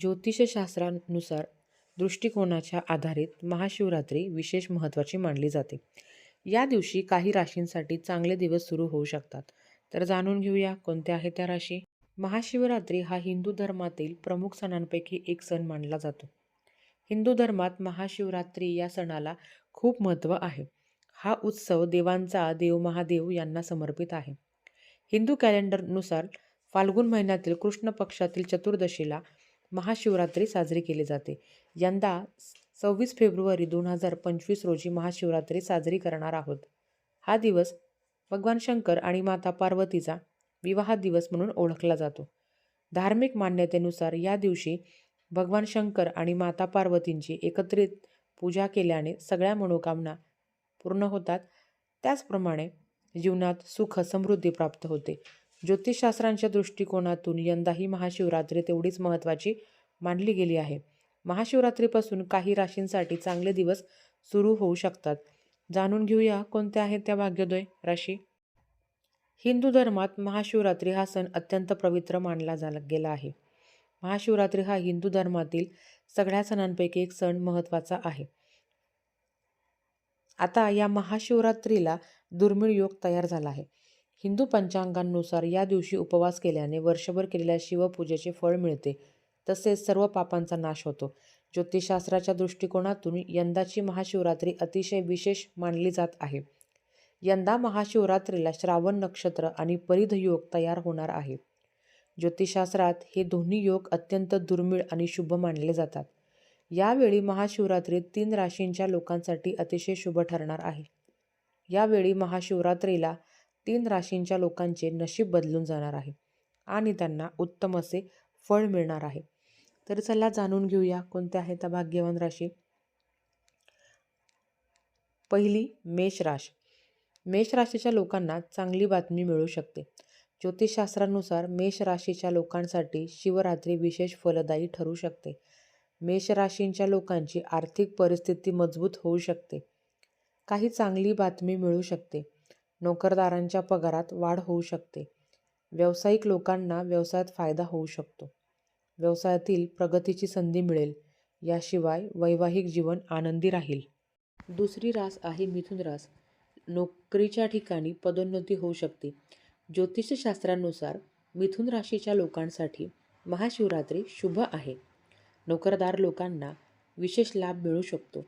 ज्योतिषशास्त्रानुसार दृष्टिकोनाच्या आधारित महाशिवरात्री विशेष महत्त्वाची मानली जाते. या दिवशी काही राशींसाठी चांगले दिवस सुरू होऊ शकतात. तर जाणून घेऊया कोणत्या आहेत त्या राशी? महाशिवरात्री हा हिंदू धर्मातील प्रमुख सणांपैकी एक सण मानला जातो. हिंदू धर्मात महाशिवरात्री या सणाला खूप महत्त्व आहे. हा उत्सव देवांचा देव महादेव यांना समर्पित आहे. हिंदू कॅलेंडरनुसार फाल्गुन महिन्यातील कृष्ण पक्षातील चतुर्दशीला महाशिवरात्री साजरी केली जाते. यंदा सव्वीस फेब्रुवारी दोन हजार पंचवीस रोजी महाशिवरात्री साजरी करणार आहोत. हा दिवस भगवान शंकर आणि माता पार्वतीचा विवाह दिवस म्हणून ओळखला जातो. धार्मिक मान्यतेनुसार या दिवशी भगवान शंकर आणि माता पार्वतींची एकत्रित पूजा केल्याने सगळ्या मनोकामना पूर्ण होतात. त्याचप्रमाणे जीवनात सुख समृद्धी प्राप्त होते. ज्योतिषशास्त्रांच्या दृष्टिकोनातून यंदाही महाशिवरात्री तेवढीच महत्त्वाची मानली गेली आहे. महाशिवरात्रीपासून काही राशींसाठी चांगले दिवस सुरू होऊ शकतात. जाणून घेऊया कोणत्या आहेत त्या भाग्योदय राशी? हिंदू धर्मात महाशिवरात्री हा सण अत्यंत पवित्र मानला जा गेला आहे. महाशिवरात्री हा हिंदू धर्मातील सगळ्या सणांपैकी एक सण महत्त्वाचा आहे. आता या महाशिवरात्रीला दुर्मिळ योग तयार झाला आहे. हिंदू पंचांगांनुसार या दिवशी उपवास केल्याने वर्षभर केलेल्या शिवपूजेचे फळ मिळते. तसेच सर्व पापांचा नाश होतो. ज्योतिषशास्त्राच्या दृष्टिकोनातून यंदाची महाशिवरात्री अतिशय विशेष मानली जात आहे. यंदा महाशिवरात्रीला श्रावण नक्षत्र आणि परिध योग तयार होणार आहे. ज्योतिषशास्त्रात हे दोन्ही योग अत्यंत दुर्मिळ आणि शुभ मानले जातात. यावेळी महाशिवरात्री तीन राशींच्या लोकांसाठी अतिशय शुभ ठरणार आहे. यावेळी महाशिवरात्रीला तीन राशींच्या लोकांचे नशीब बदलून जाणार आहे आणि त्यांना उत्तम असे फळ मिळणार आहे. तर चला जाणून घेऊया कोणत्या आहेत त्या भाग्यवान राशी. पहिली मेष राश. मेष राशीच्या लोकांना चांगली बातमी मिळू शकते. ज्योतिषशास्त्रानुसार मेष राशीच्या लोकांसाठी शिवरात्री विशेष फलदायी ठरू शकते. मेष राशींच्या लोकांची आर्थिक परिस्थिती मजबूत होऊ शकते. काही चांगली बातमी मिळू शकते. नोकरदारांच्या पगारात वाढ होऊ शकते. व्यावसायिक लोकांना व्यवसायात फायदा होऊ शकतो. व्यवसायातील प्रगतीची संधी मिळेल. याशिवाय वैवाहिक जीवन आनंदी राहील. दुसरी रास आहे मिथुन रास. नोकरीच्या ठिकाणी पदोन्नती होऊ शकते. ज्योतिषशास्त्रानुसार मिथुन राशीच्या लोकांसाठी महाशिवरात्री शुभ आहे. नोकरदार लोकांना विशेष लाभ मिळू शकतो.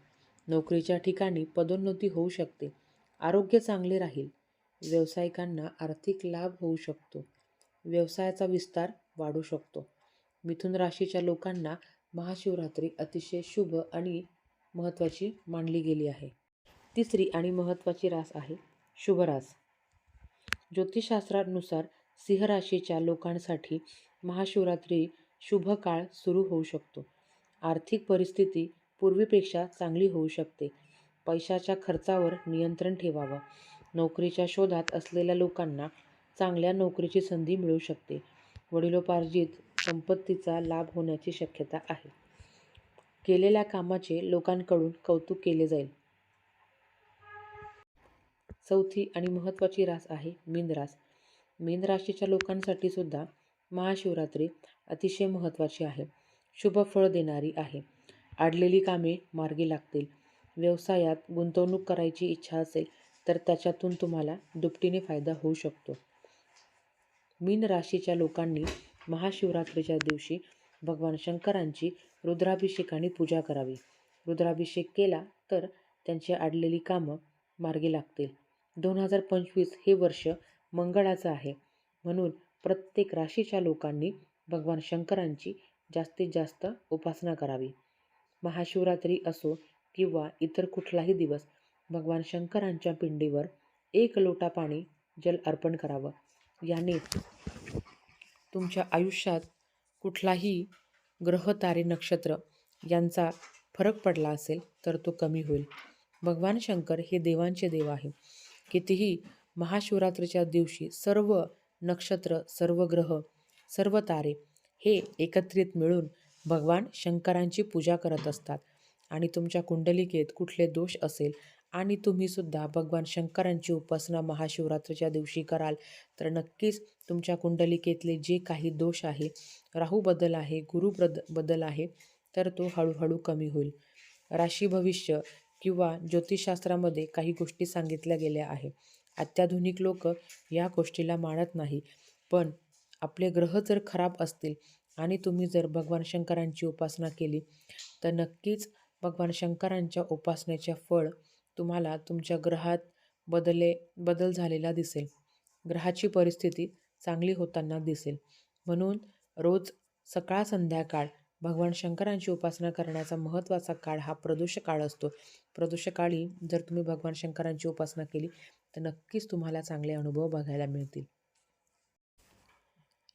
नोकरीच्या ठिकाणी पदोन्नती होऊ शकते. आरोग्य चांगले राहील. व्यावसायिकांना आर्थिक लाभ होऊ शकतो. व्यवसायाचा विस्तार वाढू शकतो. मिथुन राशीच्या लोकांना महाशिवरात्री अतिशय शुभ आणि महत्त्वाची मानली गेली आहे. तिसरी आणि महत्त्वाची रास आहे शुभ रास ज्योतिषशास्त्रानुसार सिंह राशीच्या लोकांसाठी महाशिवरात्री शुभ काळ सुरू होऊ शकतो. आर्थिक परिस्थिती पूर्वीपेक्षा चांगली होऊ शकते. पैशाच्या खर्चावर नियंत्रण ठेवावं. नोकरीच्या शोधात असलेल्या लोकांना चांगल्या नोकरीची संधी मिळू शकते. वडिलोपार्जित संपत्तीचा लाभ होण्याची शक्यता आहे. केलेल्या कामाचे लोकांकडून कौतुक केले जाईल. चौथी आणि महत्त्वाची रास आहे मीन रास. मीन राशीच्या लोकांसाठी सुद्धा महाशिवरात्री अतिशय महत्त्वाची आहे. शुभ फळ देणारी आहे. आडलेली कामे मार्गी लागतील. व्यवसायात गुंतवणूक करायची इच्छा असेल तर त्याच्यातून तुम्हाला दुपटीने फायदा होऊ शकतो. मीन राशीच्या लोकांनी महाशिवरात्रीच्या दिवशी भगवान शंकरांची रुद्राभिषेकाने पूजा करावी. रुद्राभिषेक केला तर त्यांची आडलेली कामं मार्गी लागतील. दोन हजार पंचवीस हे वर्ष मंगळाचं आहे. म्हणून प्रत्येक राशीच्या लोकांनी भगवान शंकरांची जास्तीत जास्त उपासना करावी. महाशिवरात्री असो किंवा इतर कुठलाही दिवस भगवान शंकरांच्या पिंडीवर एक लोटा पाणी जल अर्पण करावं. याने तुमच्या आयुष्यात कुठलाही ग्रह तारे नक्षत्र यांचा फरक पडला असेल तर तो कमी होईल. भगवान शंकर हे देवांचे देव आहे कितीही महाशिवरात्रीच्या दिवशी सर्व नक्षत्र सर्व ग्रह सर्व तारे हे एकत्रित मिळून भगवान शंकरांची पूजा करत असतात. आणि तुमच्या कुंडलिकेत कुठले दोष असेल आणि तुम्हीसुद्धा भगवान शंकरांची उपासना महाशिवरात्रीच्या दिवशी कराल तर नक्कीच तुमच्या कुंडलिकेतले जे काही दोष आहे राहू बदल आहे गुरु बद बदल आहे तर तो हळूहळू कमी होईल. राशी भविष्य किंवा ज्योतिषशास्त्रामध्ये काही गोष्टी सांगितल्या गेल्या आहे अत्याधुनिक लोक या गोष्टीला मानत नाही पण आपले ग्रह जर खराब असतील आणि तुम्ही जर भगवान शंकरांची उपासना केली तर नक्कीच भगवान शंकरांच्या उपासनेचे फळ तुम्हाला तुमच्या ग्रहात बदले बदल झालेला दिसेल. ग्रहाची परिस्थिती चांगली होताना दिसेल. म्हणून रोज सकाळ संध्याकाळ भगवान शंकरांची उपासना करण्याचा महत्त्वाचा काळ हा प्रदोष काळ असतो. प्रदूषकाळी जर तुम्ही भगवान शंकरांची उपासना केली तर नक्कीच तुम्हाला चांगले अनुभव बघायला मिळतील.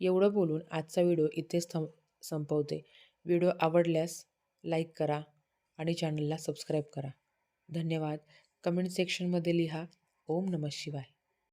एवढं बोलून आजचा व्हिडिओ इथेच थं संपवते. व्हिडिओ आवडल्यास लाईक करा आणि चॅनलला सबस्क्राईब करा. धन्यवाद. कमेंट सेक्शनमध्ये लिहा ओम नमः शिवाय.